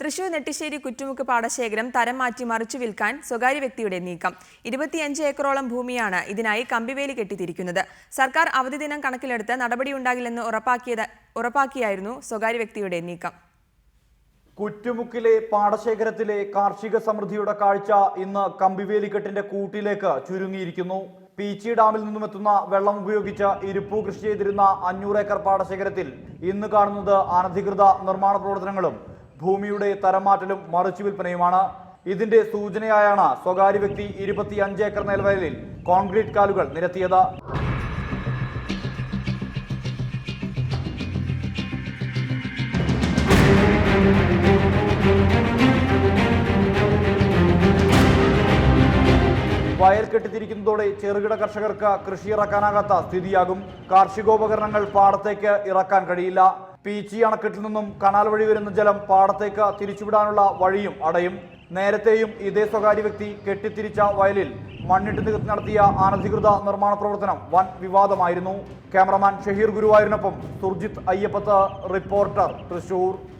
തൃശൂർ നെട്ടിശ്ശേരി കുറ്റുമുക്ക് പാടശേഖരം തരം മാറ്റി മറിച്ചു വിൽക്കാൻ സ്വകാര്യ വ്യക്തിയുടെ നീക്കം. ഇരുപത്തിയഞ്ച് ഏക്കറോളം ഭൂമിയാണ് ഇതിനായി കമ്പിവേലി കെട്ടിത്തിരിക്കുന്നത്. സർക്കാർ അവധി ദിനം കണക്കിലെടുത്ത് നടപടിയുണ്ടാകില്ലെന്ന് ഉറപ്പാക്കിയത് ഉറപ്പാക്കിയായിരുന്നു സ്വകാര്യ വ്യക്തിയുടെ നീക്കം. കുറ്റുമുക്കിലെ പാടശേഖരത്തിലെ കാർഷിക സമൃദ്ധിയുടെ കാഴ്ച ഇന്ന് കമ്പിവേലിക്കെട്ടിന്റെ കൂട്ടിലേക്ക് ചുരുങ്ങിയിരിക്കുന്നു. പീച്ചി ഡാമിൽ നിന്നുമെത്തുന്ന വെള്ളം ഉപയോഗിച്ച് ഇരുപ്പു കൃഷി ചെയ്തിരുന്ന അഞ്ഞൂറ് ഏക്കർ പാടശേഖരത്തിൽ ഇന്ന് കാണുന്നത് അനധികൃത നിർമ്മാണ പ്രവർത്തനങ്ങളും ഭൂമിയുടെ തരംമാറ്റലും മറിച്ചു വിൽപ്പനയുമാണ്. ഇതിന്റെ സൂചനയായാണ് സ്വകാര്യ വ്യക്തി ഇരുപത്തിയഞ്ച് ഏക്കർ നെൽവയലിൽ കോൺക്രീറ്റ് കാലുകൾ നിരത്തിയത്. വയൽ കെട്ടിത്തിരിക്കുന്നതോടെ ചെറുകിട കർഷകർക്ക് കൃഷി ഇറക്കാനാകാത്ത സ്ഥിതിയാകും. കാർഷികോപകരണങ്ങൾ പാടത്തേക്ക് ഇറക്കാൻ കഴിയില്ല. പീച്ചി അണക്കെട്ടിൽ നിന്നും കനാൽ വഴി വരുന്ന ജലം പാടത്തേക്ക് തിരിച്ചുവിടാനുള്ള വഴിയും അടയും. നേരത്തെയും ഇതേ സ്വകാര്യ വ്യക്തി കെട്ടിത്തിരിച്ച വയലിൽ മണ്ണിട്ട് നികത്തി നടത്തിയ അനധികൃത നിർമ്മാണ പ്രവർത്തനം വൻ വിവാദമായിരുന്നു. ക്യാമറമാൻ ഷഹീർ ഗുരുവായൂരിനൊപ്പം സുർജിത്ത് അയ്യപ്പത്ത് റിപ്പോർട്ടർ തൃശൂർ.